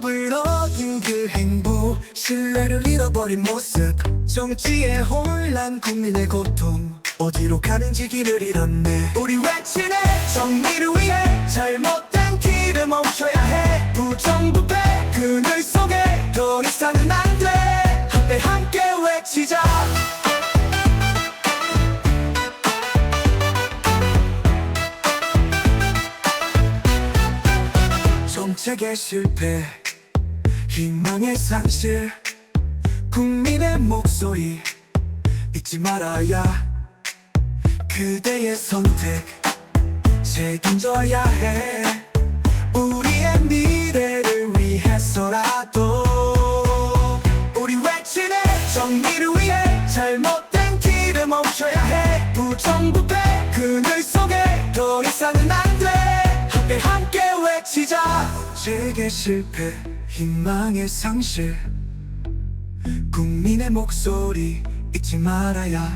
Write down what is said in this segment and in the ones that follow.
법을 어긴 그 행보 신뢰를 잃어버린 모습. 정치의 혼란 국민의 고통. 어디로 가는지 길을 잃었네. 우리 외치네 정의를 위해 잘못된 길을 멈춰야 해. 부정부패 그늘 속에 더 이상은 안돼. 한때 함께 외치자. 정책의 실패. 희망의 상실 국민의 목소리 잊지 말아야 그대의 선택 책임져야 해. 우리의 미래를 위해서라도 우리 외치네 정의를 위해 잘못된 길을 멈춰야 해. 부정부패 그늘 속에 더 이상은 안돼. 함께 함께 외치자. 세계 실패 희망의 상실. 국민의 목소리 잊지 말아야.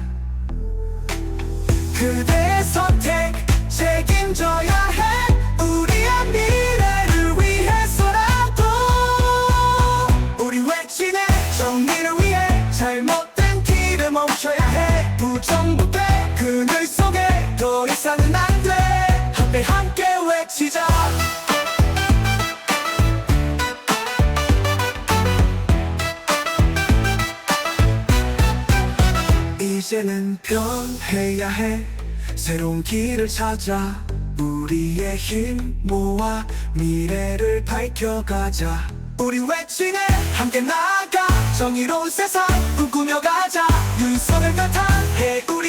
그대의 선택 책임져야 해. 우리의 미래를 위해서라도. 우리 외치네 정의를 위해 잘못된 길을 멈춰야 해. 부정부패 이제는 변해야 해. 새로운 길을 찾아 우리의 힘 모아 미래를 밝혀가자. 우리 외치네 함께 나아가 정의로운 세상 꿈꾸며 가자. 윤석을 같아 해우